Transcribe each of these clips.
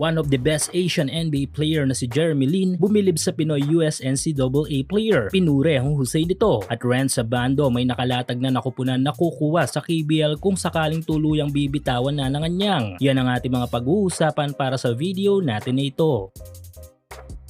One of the best Asian NBA player na si Jeremy Lin bumilib sa Pinoy US NCAA player. Pinure ang husay nito at Ren Sabando may nakalatag na nakupunan na kukuha sa KBL kung sakaling tuluyang bibitawan na ng anyang. Yan ang ating mga pag-uusapan para sa video natin na ito.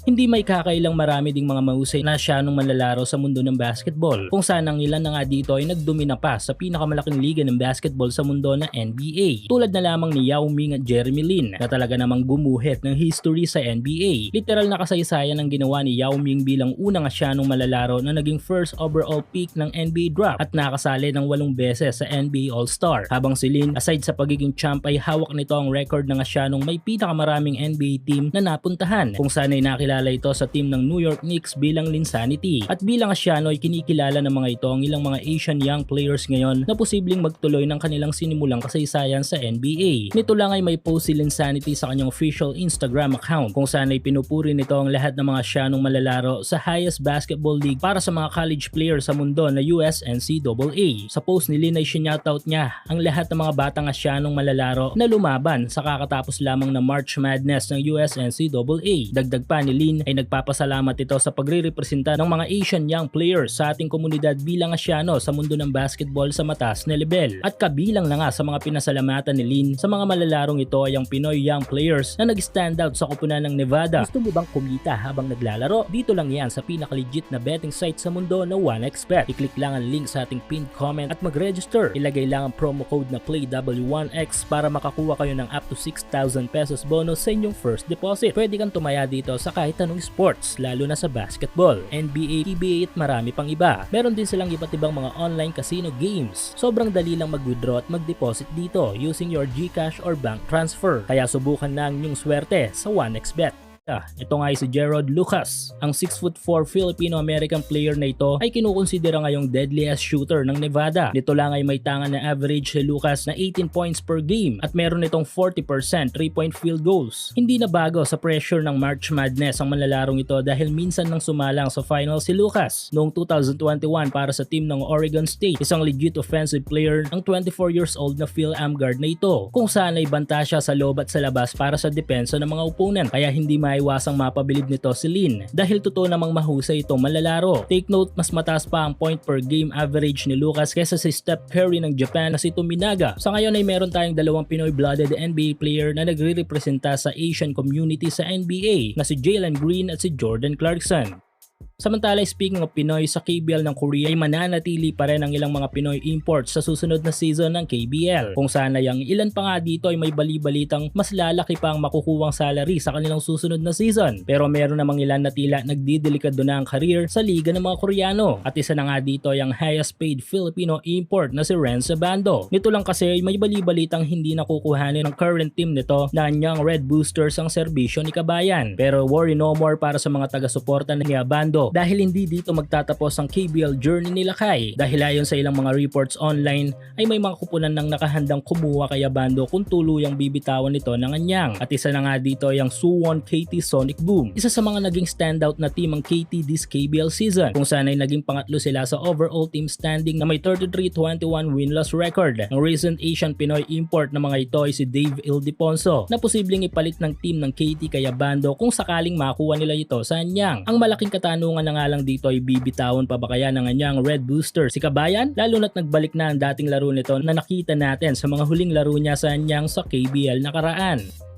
Hindi may kakailang marami ding mga mahusay na siya nung manlalaro sa mundo ng basketball kung saan ang ilan na nga dito ay nagdumi na pa sa pinakamalaking liga ng basketball sa mundo na NBA. Tulad na lamang ni Yao Ming at Jeremy Lin na talaga namang gumuhit ng history sa NBA. Literal na kasaysayan ang ginawa ni Yao Ming bilang unang asyanong malalaro na naging first overall pick ng NBA draft at nakasali ng walong beses sa NBA All-Star. Habang si Lin, aside sa pagiging champ ay hawak nito ang record ng asyanong may pinakamaraming NBA team na napuntahan kung saan ay nakilala Kilala ito sa team ng New York Knicks bilang Linsanity. At bilang Asyano ay kinikilala ng mga ito ang ilang mga Asian young players ngayon na posibleng magtuloy ng kanilang sinimulang kasaysayan sa NBA. Nito lang ay may post si Linsanity sa kanyang official Instagram account kung saan ay pinupuri nito ang lahat ng mga Asyanong malalaro sa highest basketball league para sa mga college players sa mundo na US NCAA. Sa post ni Lin ay sinoutout niya ang lahat ng mga batang Asyanong malalaro na lumaban sa kakatapos lamang na March Madness ng US NCAA. Dagdag pa ni Lin ay nagpapasalamat ito sa pagre-representa ng mga Asian young players sa ating komunidad bilang Asyano sa mundo ng basketball sa mataas na level. At kabilang na nga sa mga pinasalamatan ni Lin sa mga malalarong ito ay ang Pinoy young players na nag-stand out sa kupunan ng Nevada. Gusto mo bang kumita habang naglalaro? Dito lang yan sa pinaka-legit na betting site sa mundo na 1xBet. I-click lang ang link sa ating pinned comment at mag-register. Ilagay lang ang promo code na PLAYW1X para makakuha kayo ng up to 6,000 pesos bonus sa inyong first deposit. Pwede kang tumaya dito sa kahit kahit anong sports, lalo na sa basketball, NBA, PBA at marami pang iba. Meron din silang iba't ibang mga online casino games. Sobrang dali lang mag-withdraw at mag-deposit dito using your GCash or bank transfer. Kaya subukan na ang inyong swerte sa 1xBet. Ah, ito nga ay si Gerald Lucas. Ang 6'4 Filipino-American player na ito ay kinukonsidera ngayong deadliest shooter ng Nevada. Nito lang ay may tangan na average si Lucas na 18 points per game at meron itong 40% 3-point field goals. Hindi na bago sa pressure ng March Madness ang manlalarong ito dahil minsan nang sumalang sa final si Lucas. Noong 2021 para sa team ng Oregon State, isang legit offensive player ang 24 years old na Phil Amgard na ito kung saan ay banta siya sa loob at sa labas para sa depensa ng mga opponent kaya hindi ma maiwasang mapabilib nito si Lin dahil totoo namang mahusay itong malalaro. Take note, mas mataas pa ang point per game average ni Lucas kesa si Steph Curry ng Japan na si Tominaga. Sa ngayon ay meron tayong dalawang Pinoy-blooded NBA player na nagre-representa sa Asian community sa NBA na si Jalen Green at si Jordan Clarkson. Samantala, speaking of Pinoy, sa KBL ng Korea ay mananatili pa rin ang ilang mga Pinoy imports sa susunod na season ng KBL. Kung sana yung ilan pa nga dito ay may bali-balitang mas lalaki pa ang makukuwang salary sa kanilang susunod na season. Pero meron namang ilan na tila nagdidelikado na ang career sa liga ng mga Koreano. At isa na nga dito ay ang highest paid Filipino import na si Ren Sabando. Nito lang kasi ay may bali-balitang hindi nakukuhanin ng current team nito na anyang Red Boosters ang serbisyo ni Kabayan. Pero worry no more para sa mga taga-suporta ni Abando dahil hindi dito magtatapos ang KBL journey nila kay dahil ayon sa ilang mga reports online ay may mga kupunan ng nakahandang kumuha kay Abando kung tuluyang bibitawan nito ng anyang. At isa na nga dito ay ang Suwon KT Sonic Boom isa sa mga naging standout na team ang KT this KBL season kung saan ay naging pangatlo sila sa overall team standing na may 33-21 win-loss record. Ang recent Asian Pinoy import na mga ito ay si Dave Ildefonso na posibleng ipalit ng team ng KT kay Abando kung sakaling makuha nila ito sa anyang. Ang malaking katanungan katanungan na nga lang dito ay bibitawan pa ba kaya ng kanyang Red Booster si Kabayan? Lalo na't nagbalik na ang dating laro nito na nakita natin sa mga huling laro niya sa kanyang sa KBL nakaraan.